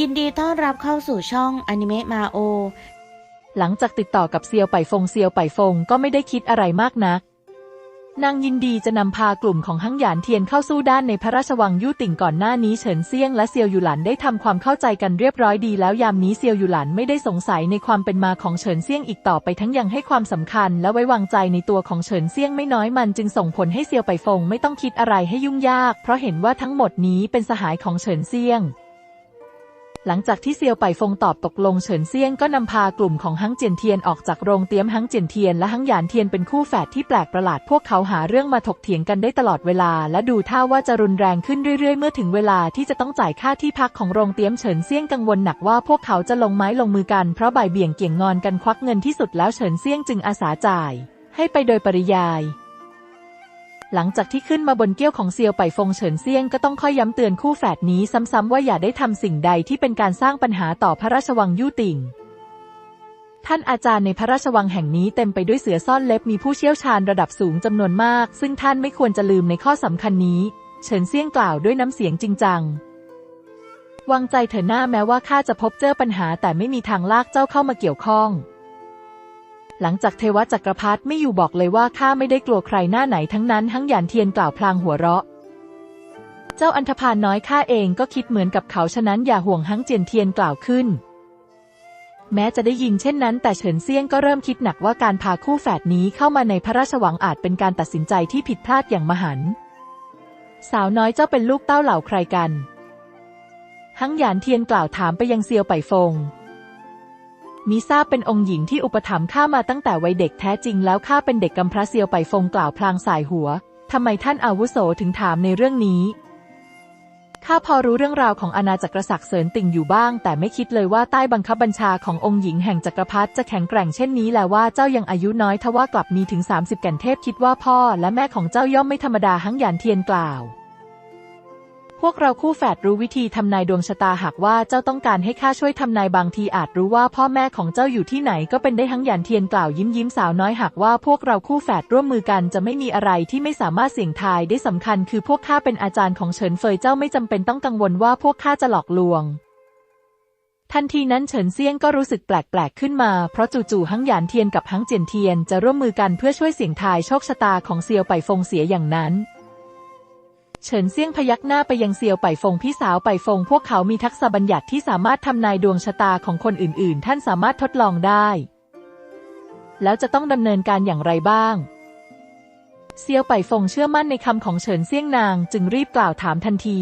ยินดีต้อนรับเข้าสู่ช่องอนิเมะมาโอ หลังจากติดต่อกับเซียวไปฟงเซียวไปฟงก็ไม่ได้คิดอะไรมากนัก นางยินดีจะนำพากลุ่มของฮั่งหยานเทียนเข้าสู้ด้านในพระราชวังยู่ติ่งก่อนหน้านี้เฉินเซียงและเซียวหยู่หลันได้ทำความเข้าใจกันเรียบร้อยดีแล้วยามนี้เซียวหยู่หลันไม่ได้สงสัยในความเป็นมาของเฉินเซียงอีกต่อไปทั้งยังให้ความสำคัญ และไว้วางใจในตัวของเฉินเซียงไม่น้อยมันจึงส่งผลให้เซียวไปฟงไม่ต้องคิดอะไรให้ยุ่งยาก เพราะเห็นว่าทั้งหมดนี้เป็นสหายของเฉินเซียง หลังจากที่เซียวไปฟงตอบตกลงเฉินเซียงก็นำพากลุ่มของฮังเจียนเทียนออกจากโรงเตี้ยมฮังเจียนเทียนและฮังหยานเทียนเป็นคู่แฝดที่แปลกประหลาดพวกเขาหาเรื่องมาถกเถียงกันได้ตลอดเวลา และดูท่าว่าจะรุนแรงขึ้นเรื่อยๆ เมื่อถึงเวลาที่จะต้องจ่ายค่าที่พักของโรงเตี้ยมเฉินเซียงกังวลหนักว่าพวกเขาจะลงไม้ลงมือกันเพราะบ่ายเบี่ยงเกี่ยงงอนกันควักเงินที่สุดแล้วเฉินเซียงจึงอาสาจ่าย ให้ไปโดยปริยาย หลังจากที่ขึ้นมาบนเกี้ยวของเซียวไปฟงเฉินเซียงก็ต้องค่อยย้ำเตือนคู่แฝดนี้ซ้ำๆว่าอย่าได้ทำสิ่งใดที่เป็นการสร้างปัญหาต่อพระราชวังยู่ติ่ง ท่านอาจารย์ในพระราชวังแห่งนี้เต็มไปด้วยเสือซ่อนเล็บมีผู้เชี่ยวชาญระดับสูงจำนวนมาก ซึ่งท่านไม่ควรจะลืมในข้อสำคัญนี้ เฉินเซียงกล่าวด้วยน้ำเสียงจริงจังวางใจเถอะหน้าแม้ว่าข้าจะพบเจอปัญหาแต่ไม่มีทางลากเจ้าเข้ามาเกี่ยวข้อง หลังจากเทวจักรพรรดิไม่อยู่บอกเลยว่าข้าไม่ได้กลัวใครหน้าไหนทั้งนั้นทั้งหยานเทียนกล่าวพลางหัวเราะ เจ้าอันธพาลน้อยข้าเองก็คิดเหมือนกับเขาฉะนั้นอย่าห่วงฮั่งเจียนเทียนกล่าวขึ้น แม้จะได้ยินเช่นนั้น แต่เฉินเซียงก็เริ่มคิดหนักว่าการพาคู่แฝดนี้เข้ามาในพระราชวังอาจเป็นการตัดสินใจที่ผิดพลาดอย่างมหันต์สาวน้อยเจ้าเป็นลูกเต้าเหล่าใครกัน ฮั่งหยานเทียนกล่าวถามไปยังเซียวไปฟง มิซาเป็นองค์หญิงที่อุปถัมภ์ข้ามาตั้งแต่วัยเด็กแท้จริงแล้วข้าเป็นเด็กกำพร้าเซียวไปฟงกล่าวพลางสายหัว ทำไมท่านอาวุโสถึงถามในเรื่องนี้ ข้าพอรู้เรื่องราวของอาณาจักรศักดิ์เสริญติ่งอยู่บ้าง แต่ไม่คิดเลยว่าใต้บังคับบัญชาขององค์หญิงแห่งจักรพรรดิจะแข็งแกร่งเช่นนี้แหละว่าเจ้ายังอายุน้อยทว่ากลับมีถึง 30 แก่นเทพคิดว่าพ่อและแม่ของเจ้าย่อมไม่ธรรมดาหั้งหยานเทียนกล่าว พวกเราคู่แฝดรู้วิธีทำนายดวงชะตาหากว่าเจ้าต้องการให้ข้าช่วยทำนายบางทีอาจรู้ว่าพ่อแม่ของเจ้าอยู่ที่ไหนก็เป็นได้ทั้งหยันเทียนกล่าวยิ้มยิ้มสาวน้อยหากว่าพวกเราคู่แฝดร่วมมือกันจะไม่มีอะไรที่ไม่สามารถเสี่ยงทายได้สำคัญคือพวกข้าเป็นอาจารย์ของเฉินเฟยเจ้าไม่จำเป็นต้องกังวลว่าพวกข้าจะหลอกลวงทันทีนั้นเฉินเซียงก็รู้สึกแปลกๆขึ้นมา เพราะจู่ๆฮังหยานเทียนกับฮังเจียนเทียนจะร่วมมือกันเพื่อช่วยเสี่ยงทายโชคชะตาของเซียวไปฟงเสียอย่างนั้น เฉินเซี่ยงพยักหน้าไปยังเซียวไปฟงพี่สาวไปฟง พวกเขามีทักษะบัญญัติที่สามารถทำนายดวงชะตาของคนอื่น ๆ ท่านสามารถทดลองได้ แล้วจะต้องดำเนินการอย่างไรบ้างเซียวไปฟงเชื่อมั่นในคำของเฉินเซี่ยงนางจึงรีบกล่าวถามทันที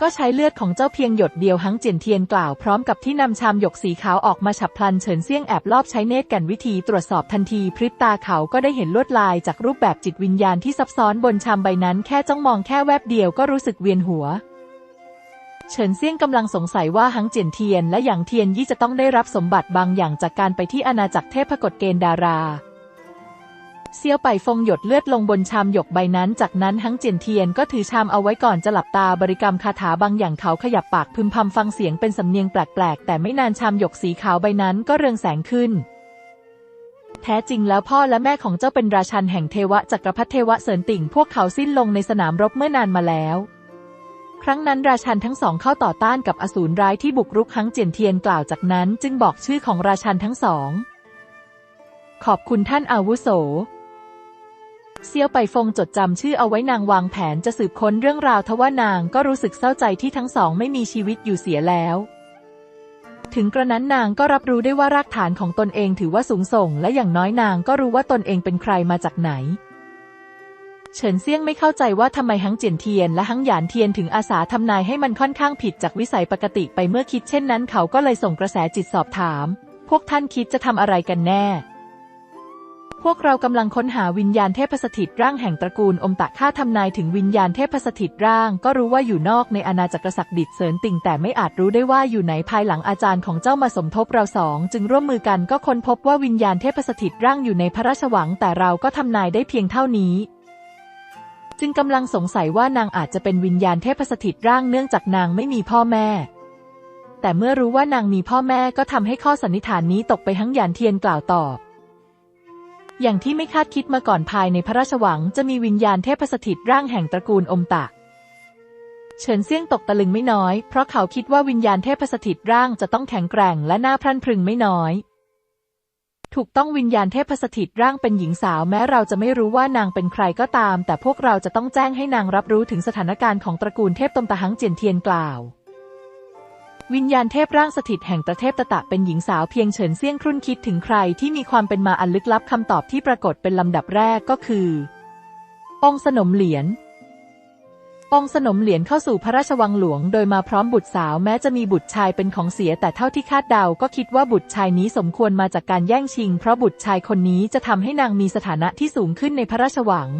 ก็ใช้เลือดของเจ้าเพียงหยดเดียวหังเจียนเทียนกล่าวพร้อมกับที่นำชามหยกสีขาวออกมาฉับพลันเฉินเซี่ยงแอบลอบใช้เนตรกันวิธีตรวจสอบทันทีพริบตาเขาก็ได้เห็นลวดลายจากรูปแบบจิตวิญญาณที่ซับซ้อนบนชามใบนั้นแค่จ้องมองแค่แวบเดียวก็รู้สึกเวียนหัวเฉินเซี่ยงกำลังสงสัยว่าหังเจียนเทียนและหยางเทียนยี่จะต้องได้รับสมบัติบางอย่างจากการไปที่อาณาจักรเทพกฎเกณฑ์ดารา เซียวไปฟงหยดเลือดลงบนชามหยกใบนั้น จากนั้นฮังเจียนเทียนก็ถือชามเอาไว้ก่อนจะหลับตาบริกรรมคาถาบางอย่างเขาขยับปากพึมพำฟังเสียงเป็นสำเนียงแปลกๆ แต่ไม่นานชามหยกสีขาวใบนั้นก็เรืองแสงขึ้น แท้จริงแล้วพ่อและแม่ของเจ้าเป็นราชันแห่งเทวะจักรพรรดิเทวะเสริญติ่งพวกเขาสิ้นลงในสนามรบเมื่อนานมาแล้ว ครั้งนั้นราชันทั้งสองเข้าต่อต้านกับอสูรร้ายที่บุกรุกฮังเจียนเทียนกล่าวจากนั้น จึงบอกชื่อของราชันทั้งสอง ขอบคุณท่านอาวุโส เซียวไปฟงจดจำชื่อเอาไว้นางวางแผนจะสืบค้นเรื่องราวทว่านางก็รู้สึกเศร้าใจที่ทั้งสองไม่มีชีวิตอยู่เสียแล้ว ถึงกระนั้นนางก็รับรู้ได้ว่ารากฐานของตนเองถือว่าสูงส่ง และอย่างน้อยนางก็รู้ว่าตนเองเป็นใครมาจากไหน เฉินเซี่ยงไม่เข้าใจว่าทำไมฮังเจียนเทียนและฮังหยานเทียนถึงอาสาทำนายให้มันค่อนข้างผิดจากวิสัยปกติไปเมื่อคิดเช่นนั้นเขาก็เลยส่งกระแสจิตสอบถาม พวกท่านคิดจะทำอะไรกันแน่ พวกเรากำลังค้นหาวิญญาณเทพสถิตร่างแห่งตระกูลอมตะข้าทำนายถึงวิญญาณเทพสถิตร่าง ก็รู้ว่าอยู่นอกในอาณาจักรศักดิตเสริญติ่งแต่ไม่อาจรู้ได้ว่าอยู่ไหนภายหลังอาจารย์ของเจ้ามาสมทบเราสองจึงร่วมมือกันก็ค้นพบว่าวิญญาณเทพสถิตร่างอยู่ในพระราชวัง แต่เราก็ทำนายได้เพียงเท่านี้ จึงกำลังสงสัยว่านางอาจจะเป็นวิญญาณเทพสถิตร่างเนื่องจากนางไม่มีพ่อแม่แต่เมื่อรู้ว่านางมีพ่อแม่ก็ทำให้ข้อสันนิษฐานนี้ตกไปทั้งหยานเทียนกล่าวตอบ อย่างที่ไม่คาดคิดมาก่อนภายในพระราชวังจะมีวิญญาณเทพสถิตร่างแห่งตระกูลอมตะ เฉินเซี่ยงตกตะลึงไม่น้อย เพราะเขาคิดว่าวิญญาณเทพสถิตร่างจะต้องแข็งแกร่งและน่าพรั่นพรึงไม่น้อย ถูกต้องวิญญาณเทพสถิตร่างเป็นหญิงสาวแม้เราจะไม่รู้ว่านางเป็นใครก็ตาม แต่พวกเราจะต้องแจ้งให้นางรับรู้ถึงสถานการณ์ของตระกูลเทพตมตะหังเจียนเทียนกล่าว วิญญาณเทพร่างสถิตแห่งประเทศตะตะเป็นหญิงสาวเพียงเฉินเซี่ยงครุ่นคิดถึงใครที่มีความเป็นมาอันลึกลับคำตอบที่ปรากฏเป็นลำดับแรกก็คือ องสนมเหรียญองสนมเหรียญเข้าสู่พระราชวังหลวง โดยมาพร้อมบุตรสาวแม้จะมีบุตรชายเป็นของเสียแต่เท่าที่คาดเดาก็คิดว่าบุตรชายนี้สมควรมาจากการแย่งชิง เพราะบุตรชายคนนี้จะทำให้นางมีสถานะที่สูงขึ้นในพระราชวัง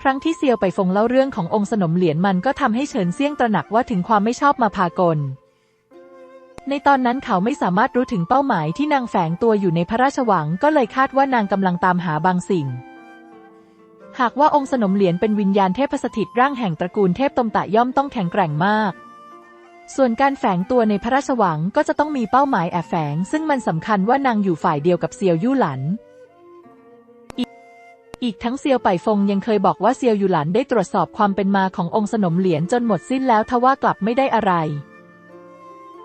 ครั้งที่เซียวไปฟงเล่าเรื่องขององค์สนมเหรียญมันก็ทำให้เฉินเซี่ยงตระหนักว่าถึงความไม่ชอบมาพากล ในตอนนั้นเขาไม่สามารถรู้ถึงเป้าหมายที่นางแฝงตัวอยู่ในพระราชวังก็เลยคาดว่านางกำลังตามหาบางสิ่ง หากว่าองค์สนมเหรียญเป็นวิญญาณเทพสถิตร่างแห่งตระกูลเทพตมตะย่อมต้องแข็งแกร่งมากส่วนการแฝงตัวในพระราชวังก็จะต้องมีเป้าหมายแอบแฝง ซึ่งมันสำคัญว่านางอยู่ฝ่ายเดียวกับเซียวยู่หลัน อีกทั้งเซียวไปฟงยังเคยบอกว่าเซียวอยู่หลันได้ตรวจสอบความเป็นมาขององค์สนมเหรียญจนหมดสิ้นแล้วทว่ากลับไม่ได้อะไร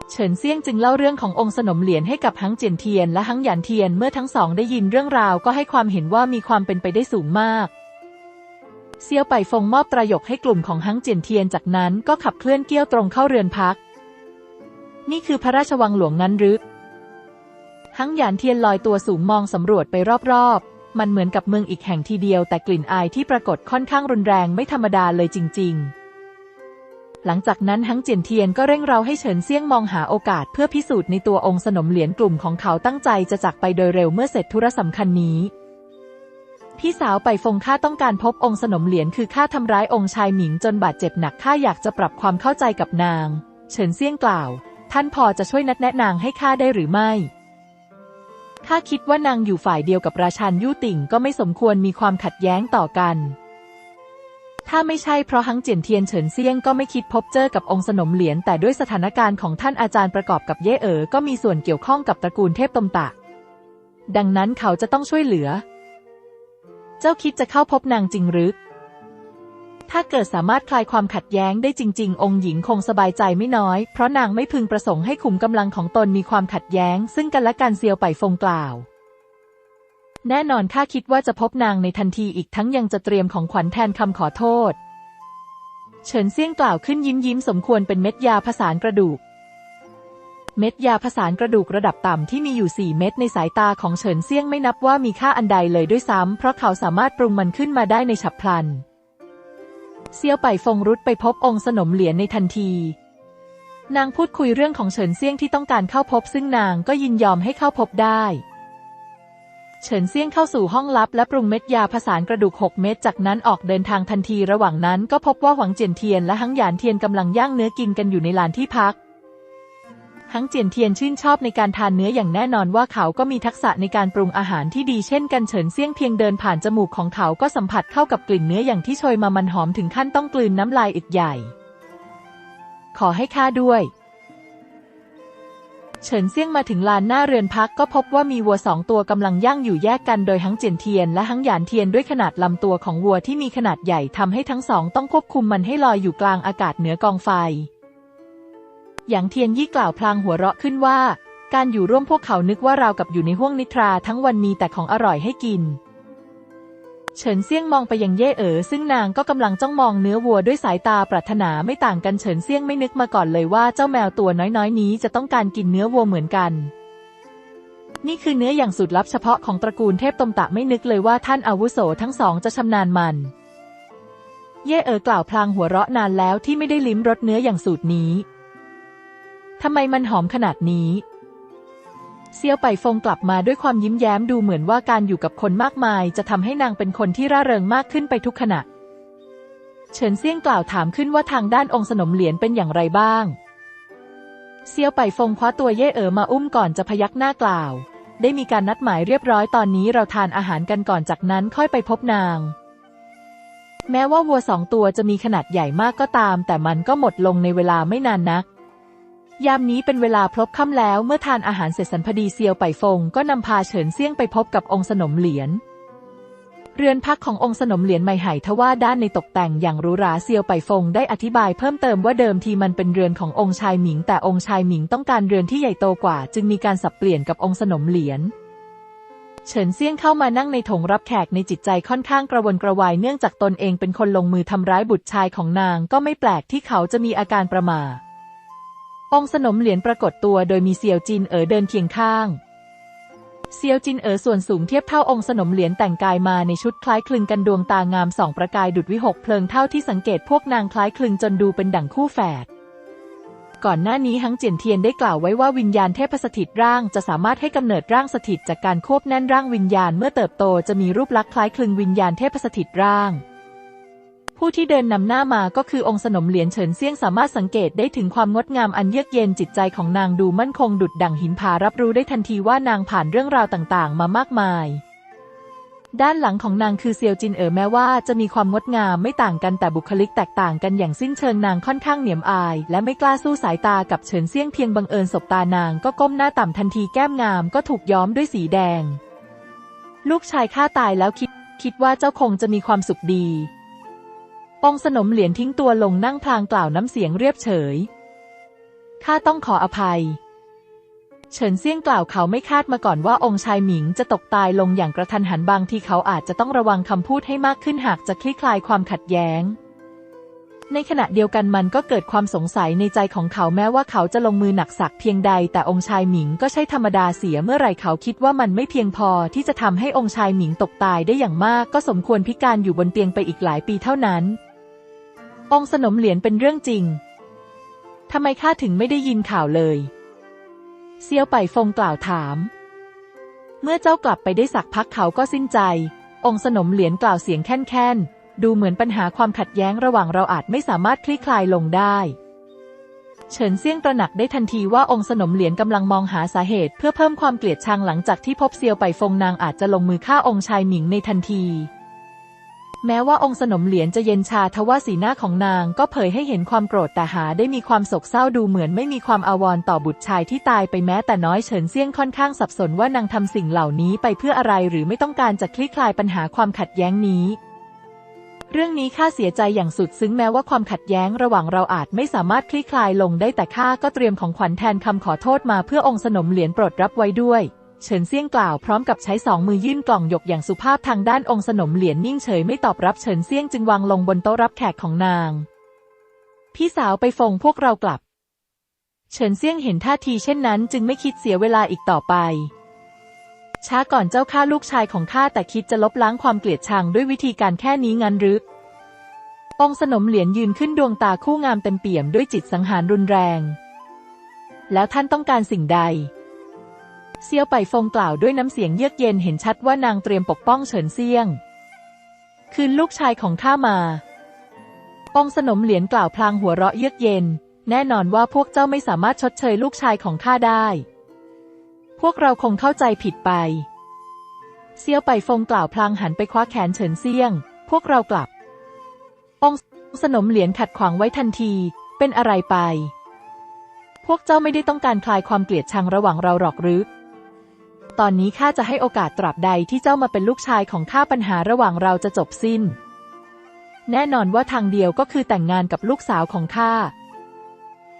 เฉินเซี่ยงจึงเล่าเรื่องขององค์สนมเหรียญให้กับฮังเจียนเทียนและฮังหยานเทียนเมื่อทั้งสองได้ยินเรื่องราวก็ให้ความเห็นว่ามีความเป็นไปได้สูงมาก เซียวไปฟงมอบประโยคให้กลุ่มของฮังเจียนเทียนจากนั้นก็ขับเคลื่อนเกี้ยวตรงเข้าเรือนพัก นี่คือพระราชวังหลวงนั้นหรือฮังหยานเทียนลอยตัวสูงมองสำรวจไปรอบๆ มันเหมือนกับเมืองอีกแห่งทีเดียว แต่กลิ่นอายที่ปรากฏค่อนข้างรุนแรงไม่ธรรมดาเลยจริง ๆ หลังจากนั้นฮังเจียนเทียนก็เร่งเร้าให้เฉินเซี่ยงมองหาโอกาสเพื่อพิสูจน์ในตัวองค์สนมเหรียญกลุ่มของเขาตั้งใจจะจากไปโดยเร็วเมื่อเสร็จธุระสำคัญนี้พี่สาวไปฟงข้าต้องการพบองค์สนมเหรียญคือข้าทำร้ายองค์ชายหมิงจนบาดเจ็บหนักข้าอยากจะปรับความเข้าใจกับนาง เฉินเซี่ยงกล่าว ท่านพอจะช่วยนัดแนะนางให้ข้าได้หรือไม่ ข้าคิดว่านางอยู่ฝ่ายเดียวกับราชันยู่ติ่งก็ไม่สมควรมีความขัดแย้งต่อกัน ถ้าไม่ใช่เพราะฮังเจียนเทียนเฉินเซียงก็ไม่คิดพบเจอกับองค์สนมเหรียญแต่ด้วยสถานการณ์ของท่านอาจารย์ประกอบกับเย่เอ๋อก็มีส่วนเกี่ยวข้องกับตระกูลเทพตมตะ ดังนั้นเขาจะต้องช่วยเหลือ เจ้าคิดจะเข้าพบนางจริงหรือ ถ้าเกิดสามารถคลายความขัดแย้งได้จริง ๆ องค์หญิงคงสบายใจไม่น้อย เพราะนางไม่พึงประสงค์ให้ขุมกำลังของตนมีความขัดแย้ง ซึ่งกันและกันเซียวไปฟงกล่าว แน่นอนข้าคิดว่าจะพบนางในทันทีอีกทั้งยังจะเตรียมของขวัญแทนคำขอโทษ เฉินเซี่ยงกล่าวขึ้นยิ้มยิ้มสมควรเป็นเม็ดยาผสานกระดูก เม็ดยาผสานกระดูกระดับต่ำที่มีอยู่4เม็ดในสายตาของเฉินเซี่ยงไม่นับว่ามีค่าอันใดเลยด้วยซ้ำเพราะเขาสามารถปรุงมันขึ้นมาได้ในฉับพลัน เซียวไปฟงรุดไปพบองค์สนมเหรียญในทันที นางพูดคุยเรื่องของเฉินเซี่ยงที่ต้องการเข้าพบ ซึ่งนางก็ยินยอมให้เข้าพบได้ เฉินเซี่ยงเข้าสู่ห้องลับและปรุงเม็ดยาผสานกระดูก 6 เม็ดจากนั้นออกเดินทางทันทีระหว่างนั้นก็พบว่าหวังเจียนเทียนและหังหยานเทียนกำลังย่างเนื้อกินกันอยู่ในลานที่พัก หังเจียนเทียนชื่นชอบในการทานเนื้ออย่างแน่นอนว่าเขาก็มีทักษะในการปรุงอาหารที่ดีเช่นกันเฉินเซี่ยงเพียงเดินผ่านจมูกของเขาก็สัมผัสเข้ากับกลิ่นเนื้ออย่างที่โชยมามันหอมถึงขั้นต้องกลืนน้ำลายอึกใหญ่ ขอให้ข้าด้วยเฉินเซี่ยงมาถึงลานหน้าเรือนพักก็พบว่ามีวัวสองตัวกำลังย่างอยู่แยกกันโดยหั้งเจียนเทียนและหั้งหยานเทียนด้วยขนาดลำตัวของวัวที่มีขนาดใหญ่ทำให้ทั้งสองต้องควบคุมมันให้ลอยอยู่กลางอากาศเหนือกองไฟ หยางเทียนยี่กล่าวพลางหัวเราะขึ้นว่า การอยู่ร่วมพวกเขานึกว่าเรากับอยู่ในห้วงนิทราทั้งวันมีแต่ของอร่อยให้กิน เฉินเซี่ยงมองไปยังเย่เอ๋อซึ่งนางก็กำลังจ้องมองเนื้อวัวด้วยสายตาปรารถนาไม่ต่างกันเฉินเซี่ยงไม่นึกมาก่อนเลยว่าเจ้าแมวตัวน้อยๆ นี้จะต้องการกินเนื้อวัวเหมือนกัน นี่คือเนื้ออย่างสุดลับเฉพาะของตระกูลเทพตมตะไม่นึกเลยว่าท่านอาวุโสทั้งสองจะชำนาญมันเย่เอ๋อกล่าวพลางหัวเราะนานแล้วที่ไม่ได้ลิ้มรสเนื้ออย่างสูตรนี้ ทำไมมันหอมขนาดนี้ เซียวไปฟงกลับมาด้วยความยิ้มแย้มดูเหมือนว่าการอยู่กับคนมากมาย จะทำให้นางเป็นคนที่ร่าเริงมากขึ้นไปทุกขณะ เฉินเซี่ยงกล่าวถามขึ้นว่าทางด้านองค์สนมเหรียญเป็นอย่างไรบ้าง เซียวไปฟงคว้าตัวเย่เอ๋อมาอุ้มก่อนจะพยักหน้ากล่าว ได้มีการนัดหมายเรียบร้อยตอนนี้เราทานอาหารกันก่อนจากนั้นค่อยไปพบนางแม้ว่าวัวสองตัวจะมีขนาดใหญ่มากก็ตาม แต่มันก็หมดลงในเวลาไม่นานนัก ยามนี้เป็นเวลาพลบค่ำแล้วเมื่อทานอาหารเสร็จสันพดีเซียวไปฟงก็นำพาเฉินเซี่ยงไปพบกับองค์สนมเหรียญเรือนพักขององค์สนมเหรียญไม่ไหทว่าด้านในตกแต่งอย่างหรูหราเซียวไปฟงได้อธิบายเพิ่มเติมว่าเดิมทีมันเป็นเรือนขององค์ชายหมิง แต่องค์ชายหมิงต้องการเรือนที่ใหญ่โตกว่า จึงมีการสับเปลี่ยนกับองค์สนมเหรียญเฉินเซี่ยงเข้ามานั่งในถงรับแขกในจิตใจค่อนข้างกระวนกระวายเนื่องจากตนเองเป็นคนลงมือทำร้ายบุตรชายของนางก็ไม่แปลกที่เขาจะมีอาการประหม่า องสนมเหรียญปรากฏตัวโดยมีเซียวจินเอ๋อเดินเคียงข้าง เซียวจินเอ๋อส่วนสูงเทียบเท่าองค์สนมเหรียญแต่งกายมาในชุดคล้ายคลึงกันดวงตางามสองประกายดุดวิหกเพลิงเท่าที่สังเกตพวกนางคล้ายคลึงจนดูเป็นดั่งคู่แฝดก่อนหน้านี้ฮังเจียนเทียนได้กล่าวไว้ว่าวิญญาณเทพสถิตร่างจะสามารถให้กำเนิดร่างสถิตจากการควบแน่นร่างวิญญาณเมื่อเติบโตจะมีรูปลักษณ์คล้ายคลึงวิญญาณเทพสถิตร่าง ผู้ที่เดินนำหน้ามาก็คือองค์สนมเหรียญเฉินเซียงสามารถสังเกตได้ถึงความงดงามอันเยือกเย็นจิตใจของนางดูมั่นคงดุดดั่งหินผารับรู้ได้ทันทีว่านางผ่านเรื่องราวต่างๆ มามากมาย ด้านหลังของนางคือเซียวจินเอ๋อแม้ว่าจะมีความงดงามไม่ต่างกันแต่บุคลิกแตกต่างกันอย่างสิ้นเชิงนางค่อนข้างเหนียมอาย และไม่กล้าสู้สายตากับเฉินเซียงเพียงบังเอิญสบตานางก็ก้มหน้าต่ำทันทีแก้มงามก็ถูกย้อมด้วยสีแดง ลูกชายข้าตายแล้วคิดคิดว่าเจ้าคงจะมีความสุขดี องสนมเหรียญทิ้งตัวลงนั่งพลางกล่าวน้ำเสียงเรียบเฉย ข้าต้องขออภัย เฉินเซี่ยงกล่าวเขาไม่คาดมาก่อนว่าองค์ชายหมิงจะตกตายลงอย่างกระทันหันบางทีเขาอาจจะต้องระวังคำพูดให้มากขึ้นหากจะคลี่คลายความขัดแย้ง ในขณะเดียวกันมันก็เกิดความสงสัยในใจของเขาแม้ว่าเขาจะลงมือหนักสักเพียงใด แต่องค์ชายหมิงก็ใช่ธรรมดาเสียเมื่อไหร่เขาคิดว่ามันไม่เพียงพอที่จะทำให้องค์ชายหมิงตกตายได้อย่างมาก ก็สมควรพิการอยู่บนเตียงไปอีกหลายปีเท่านั้น องสนมเหรียญเป็นเรื่องจริง ทำไมข้าถึงไม่ได้ยินข่าวเลย เซียวไปฟงกล่าวถาม เมื่อเจ้ากลับไปได้สักพักเขาก็สิ้นใจ องค์สนมเหรียญกล่าวเสียงแค่นๆ ดูเหมือนปัญหาความขัดแย้งระหว่างเราอาจไม่สามารถคลี่คลายลงได้เฉินเซี่ยงตระหนักได้ทันทีว่าองค์สนมเหรียญกำลังมองหาสาเหตุ เพื่อเพิ่มความเกลียดชังหลังจากที่พบเซียวไปฟงนางอาจจะลงมือฆ่าองค์ชายหมิงในทันที แม้ว่าองค์สนมเหรียญจะเย็นชาทว่าสีหน้าของนางก็เผยให้เห็นความโกรธแต่หาได้มีความโศกเศร้าดูเหมือนไม่มีความอาวรณ์ต่อบุตรชายที่ตายไปแม้แต่น้อยเฉินเซี่ยงค่อนข้างสับสนว่านางทำสิ่งเหล่านี้ไปเพื่ออะไรหรือไม่ต้องการจะคลี่คลายปัญหาความขัดแย้งนี้เรื่องนี้ข้าเสียใจอย่างสุดซึ้งแม้ว่าความขัดแย้งระหว่างเราอาจไม่สามารถคลี่คลายลงได้แต่ข้าก็เตรียมของขวัญแทนคำขอโทษมาเพื่อองค์สนมเหรียญโปรดรับไว้ด้วย เฉินเซี่ยงกล่าวพร้อมกับใช้สองมือยื่นกล่องหยกอย่างสุภาพทางด้านองค์สนมเหรียญนิ่งเฉยไม่ตอบรับเฉินเซี่ยงจึงวางลงบนโต๊ะรับแขกของนาง พี่สาวไปฟงพวกเรากลับ เฉินเซี่ยงเห็นท่าทีเช่นนั้น จึงไม่คิดเสียเวลาอีกต่อไป ช้าก่อนเจ้าข้าลูกชายของข้าแต่คิดจะลบล้างความเกลียดชังด้วยวิธีการแค่นี้งั้นหรือองค์สนมเหรียญยืนขึ้นดวงตาคู่งามเต็มเปี่ยมด้วยจิตสังหารรุนแรง แล้วท่านต้องการสิ่งใด เซียวไปฟงกล่าวด้วยน้ำเสียงเยือกเย็นเห็นชัดว่านางเตรียมปกป้องเฉินเซียง คืนลูกชายของข้ามาองสนมเหรียญกล่าวพลางหัวเราะเยือกเย็น แน่นอนว่าพวกเจ้าไม่สามารถชดเชยลูกชายของข้าได้ พวกเราคงเข้าใจผิดไป เซียวไปฟงกล่าวพลางหันไปคว้าแขนเฉินเซียง พวกเรากลับองสนมเหรียญขัดขวางไว้ทันที เป็นอะไรไป พวกเจ้าไม่ได้ต้องการคลายความเกลียดชังระหว่างเราหรอกหรือ ตอนนี้ข้าจะให้โอกาสตราบใดที่เจ้ามาเป็นลูกชายของข้าปัญหาระหว่างเราจะจบสิ้น แน่นอนว่าทางเดียวก็คือแต่งงานกับลูกสาวของข้า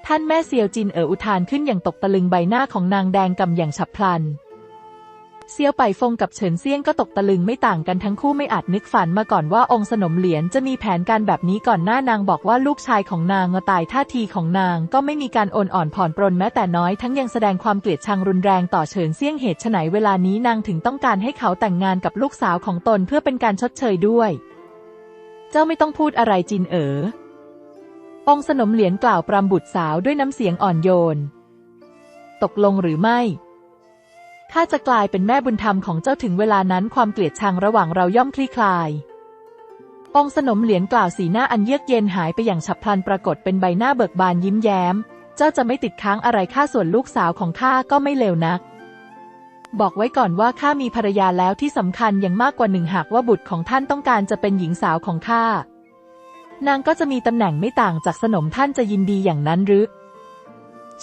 ท่านแม่เซียวจินเอ๋ออุทานขึ้นอย่างตกตะลึงใบหน้าของนางแดงกำอย่างฉับพลัน เซียวไปฟงกับเฉินเซี่ยงก็ตกตะลึงไม่ต่างกันทั้งคู่ไม่อาจนึกฝันมาก่อนว่าองค์สนมเหรียญจะมีแผนการแบบนี้ก่อนหน้านางบอกว่าลูกชายของนางตายท่าทีของนางก็ไม่มีการโอนอ่อนผ่อนปรนแม้แต่น้อยทั้งยังแสดงความเกลียดชังรุนแรงต่อเฉินเซี่ยงเหตุไฉนเวลานี้นางถึงต้องการให้เขาแต่งงานกับลูกสาวของตนเพื่อเป็นการชดเชยด้วย เจ้าไม่ต้องพูดอะไรจินเอ๋อองค์สนมเหรียญกล่าวปรามบุตรสาวด้วยน้ำเสียงอ่อนโยน ตกลงหรือไม่ ข้าจะกลายเป็นแม่บุญธรรมของเจ้าถึงเวลานั้นความเกลียดชังระหว่างเราย่อมคลี่คลาย องสนมเหรียญกล่าวสีหน้าอันเยือกเย็นหายไปอย่างฉับพลันปรากฏเป็นใบหน้าเบิกบานยิ้มแย้ม เจ้าจะไม่ติดค้างอะไรข้าส่วนลูกสาวของข้าก็ไม่เลวนัก บอกไว้ก่อนว่าข้ามีภรรยาแล้วที่สำคัญยังมากกว่าหนึ่งหากว่าบุตรของท่านต้องการจะเป็นหญิงสาวของข้านางก็จะมีตำแหน่งไม่ต่างจากสนมท่านจะยินดีอย่างนั้นหรือ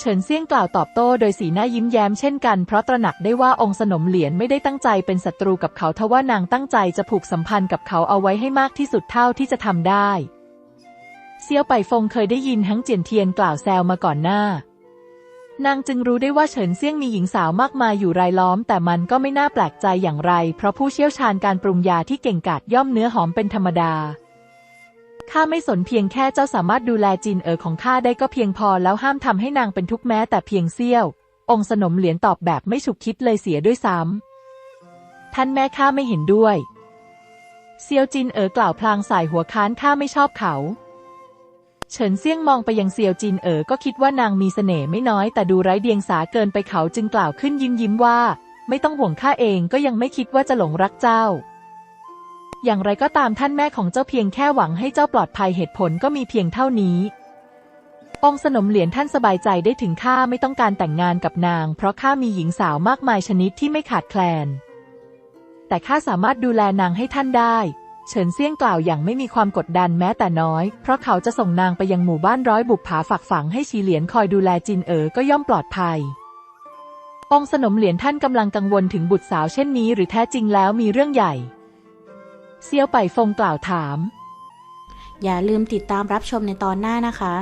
เฉินเซี่ยงกล่าวตอบโต้โดยสีหน้ายิ้มแย้มเช่นกันเพราะตระหนักได้ว่าองค์สนมเหรียญไม่ได้ตั้งใจเป็นศัตรูกับเขาทว่านางตั้งใจจะผูกสัมพันธ์กับเขาเอาไว้ให้มากที่สุดเท่าที่จะทำได้เซียวไปฟงเคยได้ยินทั้งเจียนเทียนกล่าวแซวมาก่อนหน้า นางจึงรู้ได้ว่าเฉินเซี่ยงมีหญิงสาวมากมายอยู่รายล้อม แต่มันก็ไม่น่าแปลกใจอย่างไร เพราะผู้เชี่ยวชาญการปรุงยาที่เก่งกาจย่อมเนื้อหอมเป็นธรรมดา ข้าไม่สนเพียงแค่เจ้าสามารถดูแลจินเอ๋อของข้าได้ก็เพียงพอแล้วห้ามทำให้นางเป็นทุกข์แม้แต่เพียงเสี้ยว องค์สนมเหรียญตอบแบบไม่ฉุกคิดเลยเสียด้วยซ้ำท่านแม่ข้าไม่เห็นด้วย เซียวจินเอ๋อกล่าวพลางสายหัวค้านข้าไม่ชอบเขาเฉินเซี่ยงมองไปยังเซียวจินเอ๋อก็คิดว่านางมีเสน่ห์ไม่น้อยแต่ดูไร้เดียงสาเกินไปเขาจึงกล่าวขึ้นยิ้มยิ้มว่า ไม่ต้องห่วงข้าเองก็ยังไม่คิดว่าจะหลงรักเจ้า อย่างไรก็ตามท่านแม่ของเจ้าเพียงแค่หวังให้เจ้าปลอดภัยเหตุผลก็มีเพียงเท่านี้ องค์สนมเหรียญท่านสบายใจได้ถึงข้าไม่ต้องการแต่งงานกับนาง เพราะข้ามีหญิงสาวมากมายชนิดที่ไม่ขาดแคลน แต่ข้าสามารถดูแลนางให้ท่านได้ เฉินเซี่ยงกล่าวอย่างไม่มีความกดดันแม้แต่น้อย เพราะเขาจะส่งนางไปยังหมู่บ้านร้อยบุปผาฝักฝังให้ชีเหลียนคอยดูแลจินเอ๋อก็ย่อมปลอดภัยองค์สนมเหรียญท่านกำลังกังวลถึงบุตรสาวเช่นนี้ หรือแท้จริงแล้วมีเรื่องใหญ่ เซียวไปฟงกล่าวถาม อย่าลืมติดตามรับชมในตอนหน้านะคะ